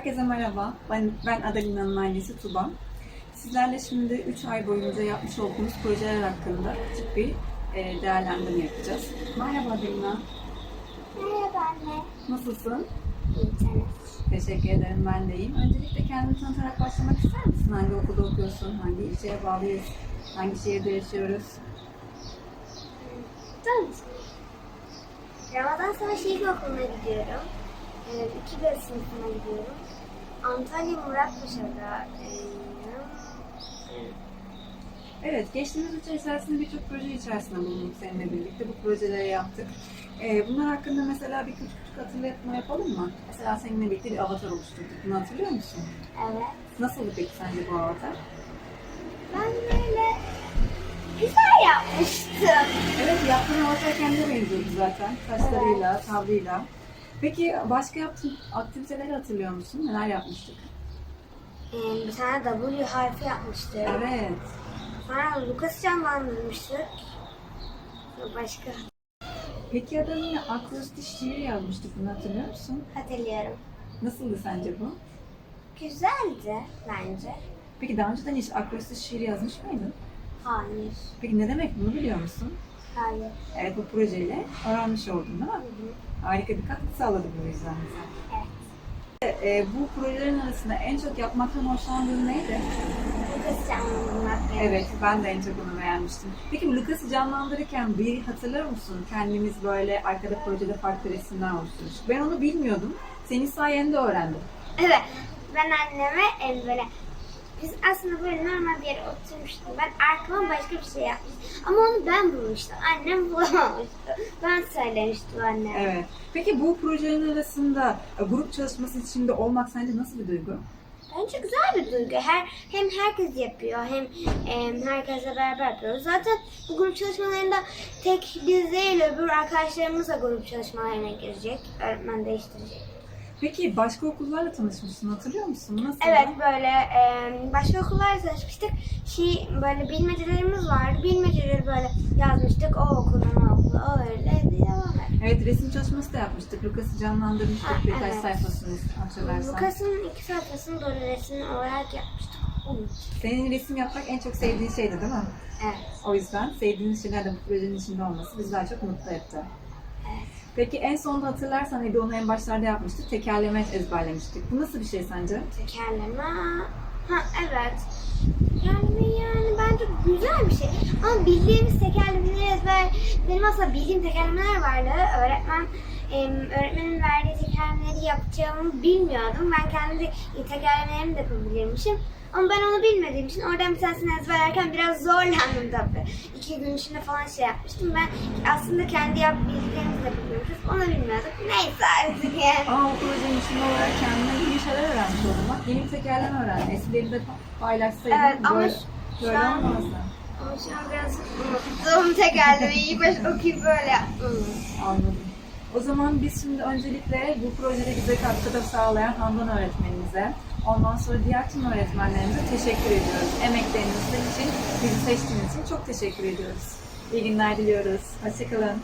Herkese merhaba. Ben, ben Adalina'nın annesi Tuba. Sizlerle şimdi 3 ay boyunca yapmış olduğumuz projeler hakkında küçük bir e, değerlendirme yapacağız. Merhaba Adalina. Merhaba anne. Nasılsın? İyisiniz. Teşekkür ederim. Ben de iyiyim. Öncelikle kendini tanıtarak başlamak ister misin? Hangi okulda okuyorsun? Hangi ilçeye bağlıyız? Hangi şehirde yaşıyoruz? Tamam. Ramazan Savaşı İlkokulu'na gidiyorum. Ee, iki bir sınıfına gidiyorum. Antalya Muratpaşa'da e, Evet, geçtiğimiz üç ay içerisinde birçok proje içerisinde bulunduk seninle birlikte. Bu projeleri yaptık. Ee, bunlar hakkında mesela bir küçük küçük hatırlatma yapalım mı? Mesela seninle birlikte bir avatar oluşturduk. Bunu hatırlıyor musun? evet. Nasıldı peki sence bu avatar? Ben böyle güzel yapmıştım. Evet, yaptığın avatar kendine benziyordu zaten. Saçlarıyla, tavrıyla. Peki başka yaptığın aktiviteleri hatırlıyor musun? Neler yapmıştık? Ee, bir tane W harfi yapmıştım. Evet. Sonra Lucas'ı canlandırmıştık. Başka Peki adam yine akrostiş şiir yazmıştık. Bunu hatırlıyor musun? hatırlıyorum. Nasıldı sence bu? Güzeldi bence. Peki daha önceden hiç akrostiş şiir yazmış mıydın? Hayır. Peki ne demek bunu biliyor musun? Hayır. Evet bu projeyle öğrenmiş oldun değil mi? Hı hı. Harika bir katkı sağladı bu yüzden bize. Evet. E, bu projelerin arasında en çok yapmaktan hoşlandığın neydi? Lucas'ı canlandırmak Evet, ben de en çok onu beğenmiştim. Peki bu Lucas'ı canlandırırken bir hatırlar mısın? Kendimiz böyle arkada projede farklı resimler oluşturmuştuk. Ben onu bilmiyordum. Senin sayende öğrendim. Evet. Ben anneme em, böyle biz aslında böyle normal bir yere oturmuştuk. Ben arkama başka bir şey yapmıştım. Ama onu ben bulmuştum. Annem bulamamıştı. Ben söylemiştim anneme. Evet. Peki bu projelerin arasında e, grup çalışması içinde olmak sence nasıl bir duygu? Bence güzel bir duygu. Her hem herkes yapıyor hem em, herkesle beraber yapıyoruz. Zaten bu grup çalışmalarında tek biz değil öbür arkadaşlarımız da grup çalışmalarına girecek. Öğretmen değiştirecek. Peki başka okullarla tanışmışsın hatırlıyor musun? Nasıl? Evet böyle e, başka okullarla tanışmıştık. Şey böyle bilmecelerimiz vardı. Bilmeceleri böyle yazmıştık. O okuldan o okula. O öyle devam et. Evet resim çalışması da yapmıştık. Lucas'ı canlandırmıştık Ha, birkaç evet. sayfasını hatırlarsan. Lucas'ın iki sayfasını böyle resim olarak yapmıştık. Senin resim yapmak en çok sevdiğin şeydi değil mi? Evet. O yüzden sevdiğiniz şeyler de bu projenin içinde olması bizi daha çok mutlu etti. Evet. Peki en sonunda hatırlarsan Ede onu en başlarda yapmıştık. Tekerleme ezberlemiştik. Bu nasıl bir şey sence? Tekerleme. Ha evet. Yani yani bence güzel bir şey. Ama bildiğimiz tekerlemeleri ezber... Benim aslında bildiğim tekerlemeler vardı. Öğretmen öğretmenin verdiği tekerlemeleri yapacağımı bilmiyordum. Ben kendi tekerlemelerimi de yapabilirmişim. Ama ben onu bilmediğim için oradan bir tanesini ezberlerken biraz zorlandım tabii. İki gün içinde falan şey yapmıştım. Ben aslında kendi yap bildiklerimizi de yapabiliyormuşuz. Onu bilmiyorduk. Neyse artık yani. Ama o projenin içinde olarak kendine yeni şeyler öğrenmiş oldun. Bak yeni bir tekerleme öğrendin. Eskileri de paylaşsaydın Evet, ama böyle, şu böyle an- olmazdı. Ama şu an biraz unuttum tekerlemeyi. İlk başta okuyup böyle yaptım. Anladım. O zaman biz şimdi öncelikle bu projede bize katkıda sağlayan Handan öğretmenimize, ondan sonra diğer tüm öğretmenlerimize teşekkür ediyoruz. Emekleriniz için, bizi seçtiğiniz için çok teşekkür ediyoruz. İyi günler diliyoruz. Hoşçakalın.